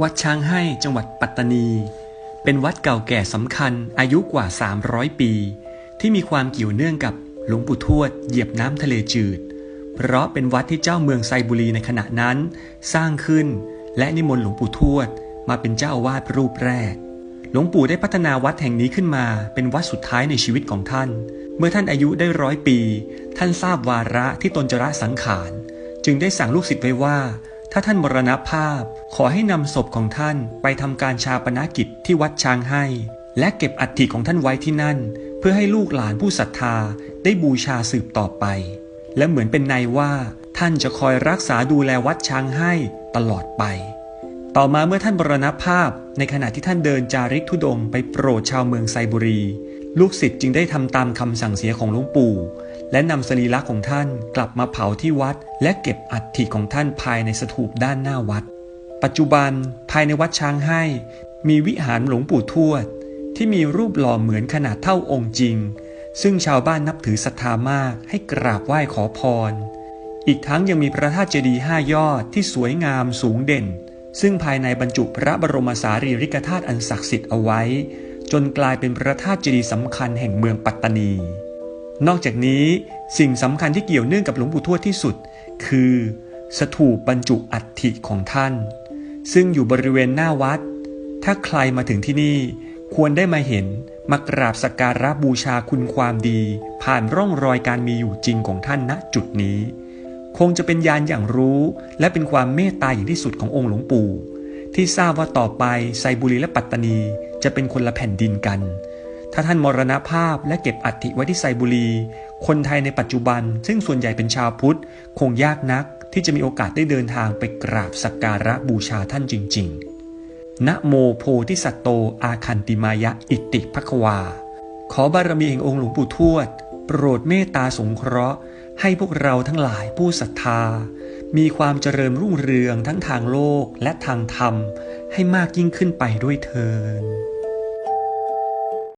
วัดช้างให้จังหวัดปัตตานี เป็นวัดเก่าแก่สำคัญอายุกว่า 300 ปี ที่มีความเกี่ยวเนื่องกับหลวงปู่ทวดเหยียบน้ำทะเลจืด เพราะเป็นวัดที่เจ้าเมืองไซบุรีในขณะนั้น สร้างขึ้นและนิมนต์หลวงปู่ทวด มาเป็นเจ้าอาวาสรูปแรก หลวงปู่ได้พัฒนาวัดแห่งนี้ขึ้นมาเป็นวัดสุดท้ายในชีวิตของท่าน เมื่อท่านอายุได้ร้อยปี ท่านทราบวาระที่ตนจะละสังขาร จึงได้สั่งลูกศิษย์ไว้ว่า ถ้าท่านมรณภาพ ขอให้นำศพของท่านไปทำการชาปนกิจที่วัดช้างให้ และเก็บอัฐิของท่านไว้ที่นั่น เพื่อให้ลูกหลานผู้ศรัทธาได้บูชาสืบต่อไป และเหมือนเป็นในว่าท่านจะคอยรักษาดูแลวัดช้างให้ตลอดไป ต่อมาเมื่อท่านบรณภาพในขณะที่ท่านเดินจาริกธุดงไปโปรดชาวเมืองไซบุรี ลูกศิษย์จึงได้ทำตามคำสั่งเสียของหลวงปู่ และนำสรีระของท่านกลับมาเผาที่วัด และเก็บอัฐิของท่านภายในสถูปด้านหน้าวัด ปัจจุบันภายในวัดช้างให้ มีวิหารหลวงปู่ทวด ที่มีรูปหล่อเหมือนขนาดเท่าองค์จริง ซึ่งชาวบ้านนับถือศรัทธามากให้กราบไหว้ขอพร อีกทั้งยังมีพระธาตุเจดีย์ห้ายอดที่สวยงามสูงเด่น ซึ่งภายในบรรจุพระบรมสารีริกธาตุอันศักดิ์สิทธิ์เอาไว้ จนกลายเป็นพระธาตุเจดีย์สำคัญแห่งเมืองปัตตานี นอกจากนี้สิ่งสำคัญที่เกี่ยวเนื่องกับหลวงปู่ทวดที่สุด คือ สถูปบรรจุอัฐิของท่าน ซึ่งอยู่บริเวณหน้าวัด ถ้าใครมาถึงที่นี่ควรได้มาเห็นมากราบสักการะบูชาคุณความดี ผ่านร่องรอยการมีอยู่จริงของท่านณจุดนี้ คงจะเป็นยานอย่างรู้ และเป็นความเมตตาอย่างที่สุดขององค์หลวงปู่ ที่ทราบว่าต่อไปไซบุรีและปัตตานีจะเป็นคนละแผ่นดินกัน ถ้าท่านมรณภาพและเก็บอัฐิไว้ที่ไซบุรี คนไทยในปัจจุบัน ซึ่งส่วนใหญ่เป็นชาวพุทธ คงยากนักที่จะมีโอกาสได้เดินทางไปกราบสักการะบูชาท่านจริง ๆ นะโมโพธิสัตโตอาคันติมายะอิติภควา ขอบารมีแห่งองค์หลวงปู่ทวด โปรดเมตตาสงเคราะห์ ให้พวกเราทั้งหลายผู้ศรัทธา มีความเจริญรุ่งเรืองทั้งทางโลกและทางธรรม ให้มากยิ่งขึ้นไปด้วยเทิน